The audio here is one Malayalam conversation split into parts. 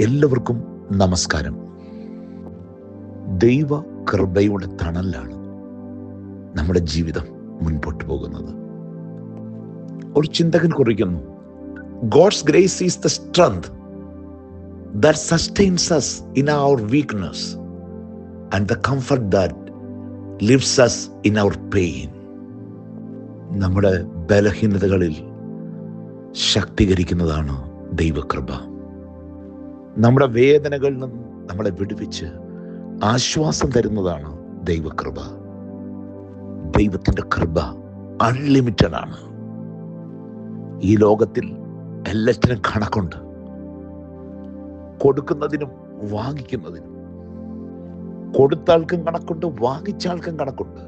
എല്ലാവർക്കും നമസ്കാരം. ദൈവ കൃപയുടെ തണലാണ് നമ്മുടെ ജീവിതം മുൻപോട്ട് പോകുന്നത്. ഒരു ചിന്തകൻ കുറിക്കുന്നു God's grace is the strength that sustains us in our weakness and the comfort that lives us in our pain നമ്മുടെ ബലഹീനതകളിൽ ശക്തീകരിക്കുന്നതാണ് ദൈവകൃപ. നമ്മുടെ വേദനകളിൽ നിന്ന് നമ്മളെ വിടുവിച്ച് ആശ്വാസം തരുന്നതാണ് ദൈവകൃപ. ദൈവത്തിന്റെ കൃപ അൺലിമിറ്റഡ് ആണ്. ഈ ലോകത്തിൽ എല്ലാറ്റിനും കണക്കുണ്ട്. കൊടുക്കുന്നതിനും വാങ്ങിക്കുന്നതിനും. കൊടുത്ത ആൾക്കും കണക്കുണ്ട് വാങ്ങിച്ച ആൾക്കും കണക്കുണ്ട്.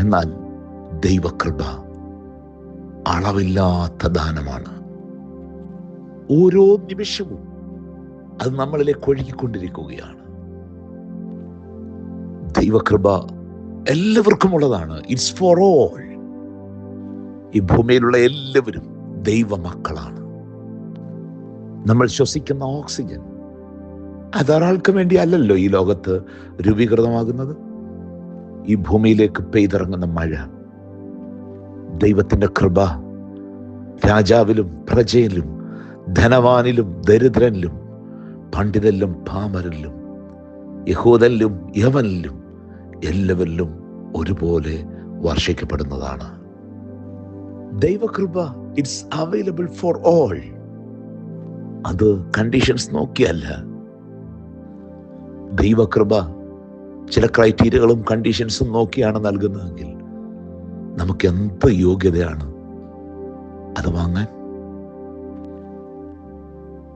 എന്നാൽ ദൈവകൃപ അളവില്ലാത്ത ദാനമാണ്. ഓരോ നിമിഷവും അത് നമ്മളിലേക്ക് ഒഴുകിക്കൊണ്ടിരിക്കുകയാണ്. ദൈവകൃപ എല്ലാവർക്കും ഉള്ളതാണ്. ഇറ്റ്സ് ഫോർ ഓൾ ഈ ഭൂമിയിലുള്ള എല്ലാവരും ദൈവമക്കളാണ്. നമ്മൾ ശ്വസിക്കുന്ന ഓക്സിജൻ അതൊരാൾക്ക് വേണ്ടി അല്ലല്ലോ ഈ ലോകത്ത് രൂപീകൃതമാകുന്നത്? ഈ ഭൂമിയിലേക്ക് പെയ്തിറങ്ങുന്ന മഴ ദൈവത്തിന്റെ കൃപ രാജാവിലും പ്രജയിലും ധനവാനിലും ദരിദ്രനിലും പണ്ഡിതനിലും പാമരല്ലും യഹൂദല്ലും യവനിലും എല്ലാവരിലും ഒരുപോലെ വർഷിക്കപ്പെടുന്നതാണ്. ദൈവകൃപ ഇറ്റ്സ് അവൈലബിൾ ഫോർ ഓൾ അത് കണ്ടീഷൻസ് നോക്കിയല്ല. ദൈവകൃപ ചില ക്രൈറ്റീരിയകളും കണ്ടീഷൻസും നോക്കിയാണ് നൽകുന്നതെങ്കിൽ നമുക്ക് എന്ത് യോഗ്യതയാണ് അത് വാങ്ങാൻ?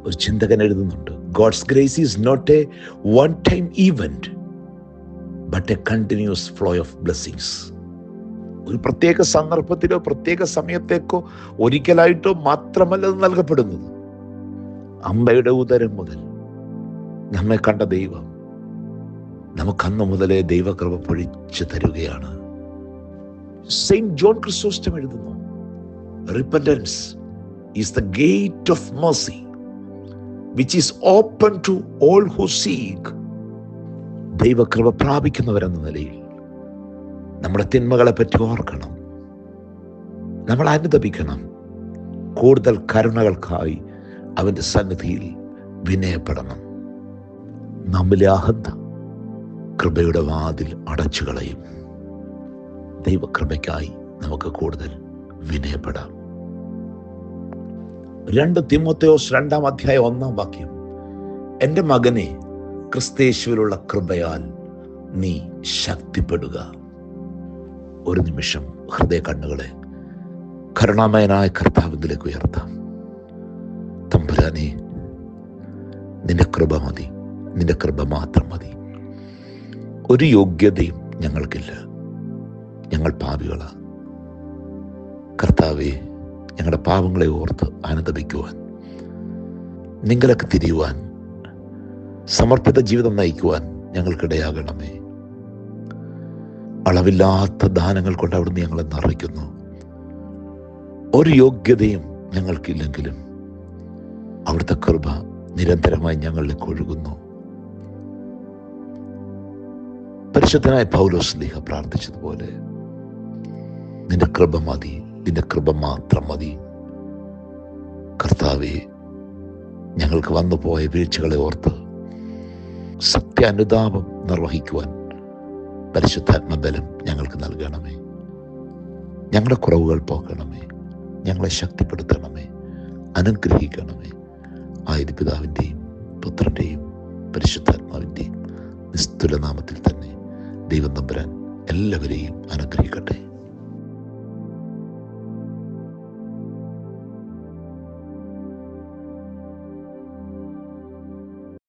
ഒരു ചിന്തകൻ എഴുതുന്നുണ്ട്. God's grace is not a one time event but a continuous flow of blessings ഒരു പ്രത്യേക സന്ദർഭത്തിലോ പ്രത്യേക സമയത്തേക്കോ ഒരിക്കലായിട്ടോ മാത്രമല്ല അത് നൽകപ്പെടുന്നത്. അമ്മയുടെ ഉദരം മുതൽ നമ്മെ കണ്ട ദൈവം നമുക്കന്ന് മുതലേ ദൈവകൃപ പൊഴിച്ചു തരുകയാണ്. സെയിന്റ് ജോൺ ക്രിസോസ്റ്റം എഴുതുന്നു repentance is the gate of mercy. Which is open to all who seek ദൈവകൃപ പ്രാപിക്കുന്നവരെന്ന നിലയിൽ നമ്മുടെ തിന്മകളെ പറ്റി ഓർക്കണം. നമ്മൾ അനുദപിക്കണം. കൂടുതൽ കരുണകൾക്കായി അവന്റെ സന്നിധിയിൽ വിനയപ്പെടണം. നമ്മിലെ അഹന്ത കൃപയുടെ വാതിൽ അടച്ചു കളയും ദൈവകൃപയ്ക്കായി നമുക്ക് കൂടുതൽ വിനയപ്പെടാം. രണ്ട് തിമോത്തയോസ് രണ്ടാം അധ്യായം ഒന്നാം വാക്യം. എന്റെ മകനെ ക്രിസ്തേശുവിലുള്ള കൃപയാൽ നീ ശക്തിപ്പെടുക. ഒരു നിമിഷം ഹൃദയ കണ്ണുകളെ കരുണാമയനായ കർത്താവിലേക്ക് ഉയർത്താം. തമ്പുരാനെ നിന്റെ കൃപ മതി നിന്റെ കൃപ മാത്രം മതി. ഒരു യോഗ്യതയും ഞങ്ങൾക്കില്ല. ഞങ്ങൾ പാപികളാ. കർത്താവെ ഞങ്ങളുടെ പാവങ്ങളെ ഓർത്ത് ആനന്ദിക്കുവാൻ നിങ്ങളൊക്കെ തിരിയുവാൻ സമർപ്പിത ജീവിതം നയിക്കുവാൻ ഞങ്ങൾക്കിടയാകണമേ. അളവില്ലാത്ത ദാനങ്ങൾ കൊണ്ട് അവിടുന്ന് ഞങ്ങളെ നിറയ്ക്കുന്നു. ഒരു യോഗ്യതയും ഞങ്ങൾക്കില്ലെങ്കിലും അവിടുത്തെ കൃപ നിരന്തരമായി ഞങ്ങളിലേക്ക് കൊഴുകുന്നു. പരിശുദ്ധനായ പൗലോസ് ലീഹ പ്രാർത്ഥിച്ചതുപോലെ നിന്റെ കൃപ മതി. നിന്റെ കൃപ മാത്രം മതി. കർത്താവെ ഞങ്ങൾക്ക് വന്നു പോയ വീഴ്ചകളെ ഓർത്ത് സത്യാനുതാപം നിർവഹിക്കുവാൻ പരിശുദ്ധാത്മബലം ഞങ്ങൾക്ക് നൽകണമേ. ഞങ്ങളുടെ കുറവുകൾ പോക്കണമേ. ഞങ്ങളെ ശക്തിപ്പെടുത്തണമേ. അനുഗ്രഹിക്കണമേ. ആയത് പിതാവിന്റെയും പുത്രന്റെയും പരിശുദ്ധാത്മാവിന്റെയും നിസ്തുല നാമത്തിൽ തന്നെ ദൈവം നമ്പുരാൻ എല്ലാവരെയും അനുഗ്രഹിക്കട്ടെ.